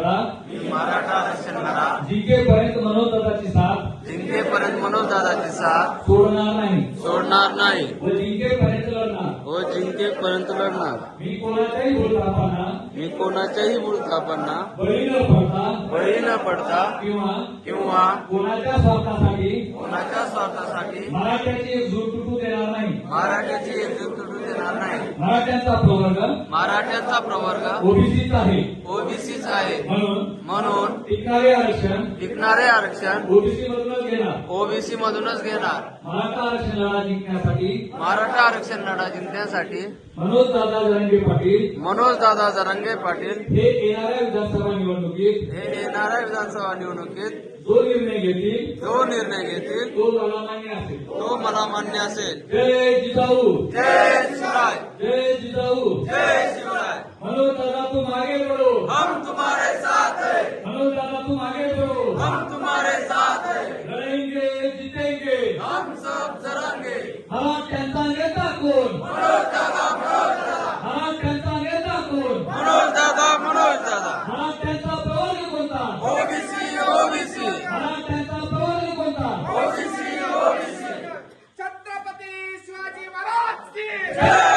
लढा मी मराठा आरक्षण लढा जिंकेपर्यंत मनोजदादाची साथ जिंकेपर्यंत मनोजदादाची साथ सोडणार नाही. सोडणार नाही. व जिंकेपर्यंत लढणार. व जिंकेपर्यंत लढणार. मी कोणाच्याही भूलथापांना मी कोणाच्याही भूलथापांना बळी न पडता बळी न पडता किंवा किंवा कोणाच्या स्वार्थासाठी कोणाच्या स्वार्थासाठी मराठ्याची एकजूट तुटू देणार नाही. मराठ्याची एकजूट तुटू देणार नाही. मराठ्यांचा प्रवर्ग मराठ्याचा प्रवर्ग ओबीसीच आहे. म्हणून टिकणारे आरक्षण. टिकणारे आरक्षण. ओबीसी मधूनच घेणार. ओबीसी मधूनच घेणार. मराठा आरक्षण लढा जिंकण्यासाठी. मराठा आरक्षण लढा जिंकण्यासाठी. मनोज दादा जरंगे पाटील. मनोज दादा जरंगे पाटील. हे येणाऱ्या विधानसभा निवडणुकीत. हे येणाऱ्या विधानसभा निवडणुकीत. जो निर्णय घेतील. जो निर्णय घेतील. तो मला मान्य असेल. तो मला मान्य असेल. जय जिजाऊ. जय शिवराय. जय जिजाऊ. जय शिवराय. मनोज दादा तुम आगे तुम आगे बढ़ो हम तुम्हारे साथ है लड़ेंगे जीतेंगे. हम सब चलेंगे हा त्यांचा नेता कोण? मनोज दादा मनोज दादा. हा त्यांचा नेता कोण? मनोज दादा मनोज दादा. हा त्यांचा प्रवर्ग कोणता? OBC OBC. हा त्यांचा प्रवर्ग कोणता? OBC OBC. छत्रपती शिवाजी महाराज की